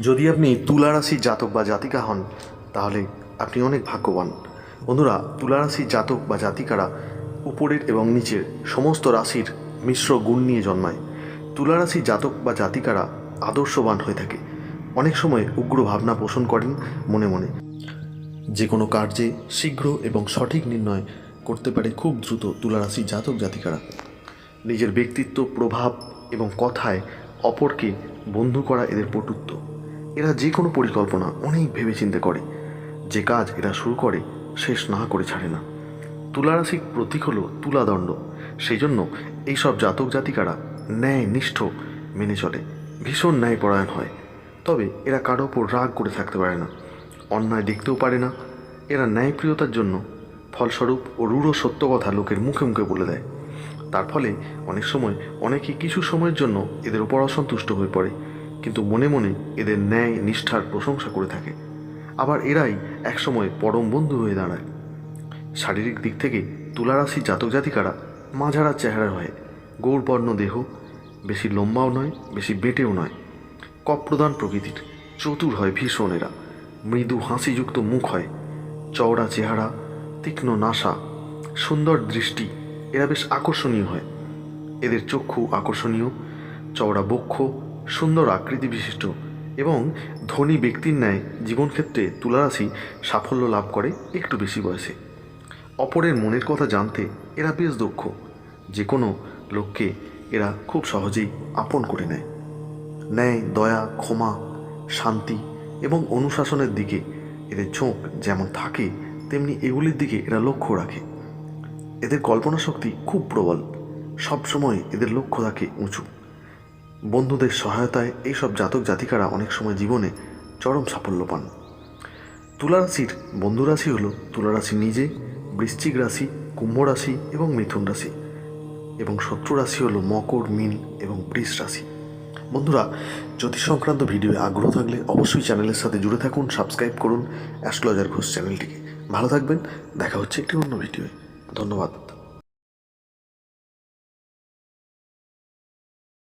যদি আপনি তুলা রাশির জাতক বা জাতিকা হন, তাহলে আপনি অনেক ভাগ্যবান। বন্ধুরা তুলা রাশির জাতক বা জাতিকারা উপরের এবং নিচের সমস্ত রাশির মিশ্র গুণ নিয়ে জন্মায়। তুলা রাশির জাতক বা জাতিকারা আদর্শবান হয়ে থাকে। অনেক সময় উগ্র ভাবনা পোষণ করেন মনে মনে। যে কোনো কার্যে শীঘ্র এবং সঠিক নির্ণয় করতে পারে খুব দ্রুত তুলারাশির জাতক জাতিকারা। নিজের ব্যক্তিত্ব, প্রভাব এবং কথায় অপরকে বন্ধু করা এদের পটুত্ব। এরা যে কোনো পরিকল্পনা অনেক ভেবেচিন্তে করে। যে কাজ এরা শুরু করে, শেষ না করে ছাড়ে না। তুলারাশির প্রতীক হলো তুলাদণ্ড। সেই জন্য এইসব জাতক জাতিকারা ন্যায় নিষ্ঠ মেনে চলে, ভীষণ ন্যায়পরায়ণ হয়। তবে এরা কারও ওপর রাগ করে থাকতে পারে না, অন্যায় দেখতেও পারে না। এরা ন্যায়প্রিয়তার জন্য ফলস্বরূপ ও রূঢ় সত্য কথা লোকের মুখে মুখে বলে দেয়। তার ফলে অনেক সময় অনেকে কিছু সময়ের জন্য এদের উপর অসন্তুষ্ট হয়ে পড়ে। কিন্তু মনে মনে এদের ন্যায়, নিষ্ঠার প্রশংসা করে থাকে। আবার এরাই একসময় পরম বন্ধু হয়ে দাঁড়ায়। শারীরিক দিক থেকে তুলারাশি জাতক জাতিকারা মাঝারা চেহারা হয়, গৌরবর্ণ দেহ, বেশি লম্বাও নয়, বেশি বেটেও নয়। কপ্রদান প্রকৃতির, চতুর হয় ভীষণ এরা। মৃদু হাসিযুক্ত মুখ হয়, চওড়া চেহারা, তীক্ষ্ণ নাসা, সুন্দর দৃষ্টি, এরা বেশ আকর্ষণীয় হয়। এদের চক্ষু আকর্ষণীয়, চওড়া বক্ষ সুন্দর আকৃতি বিশিষ্ট এবং ধনী ব্যক্তির ন্যায় জীবনক্ষেত্রে তুলারাশি সাফল্য লাভ করে একটু বেশি বয়সে। অপরের মনের কথা জানতে এরা বেশ দক্ষ। যে কোনো লোককে এরা খুব সহজেই আপন করে নেয়। ন্যায়, দয়া, ক্ষমা, শান্তি এবং অনুশাসনের দিকে এদের ঝোঁক যেমন থাকে, তেমনি এগুলির দিকে এরা লক্ষ্য রাখে। এদের কল্পনা শক্তি খুব প্রবল। সবসময় এদের লক্ষ্য থাকে উঁচু। বন্ধুদের সহায়তায় এইসব জাতক জাতিকারা অনেক সময় জীবনে চরম সাফল্য পান। তুলারাশির বন্ধু রাশি হল তুলারাশি নিজে, বৃশ্চিক রাশি, কুম্ভ রাশি এবং মিথুন রাশি। এবং শত্রু রাশি হলো মকর, মিন এবং বৃষ রাশি। বন্ধুরা, জ্যোতিষ সংক্রান্ত ভিডিওয়ে আগ্রহ থাকলে অবশ্যই চ্যানেলের সাথে জুড়ে থাকুন, সাবস্ক্রাইব করুন অ্যাস্ট্রোলজার ঘোষ চ্যানেলটিকে। ভালো থাকবেন, দেখা হচ্ছে একটি অন্য ভিডিওয়ে। ধন্যবাদ।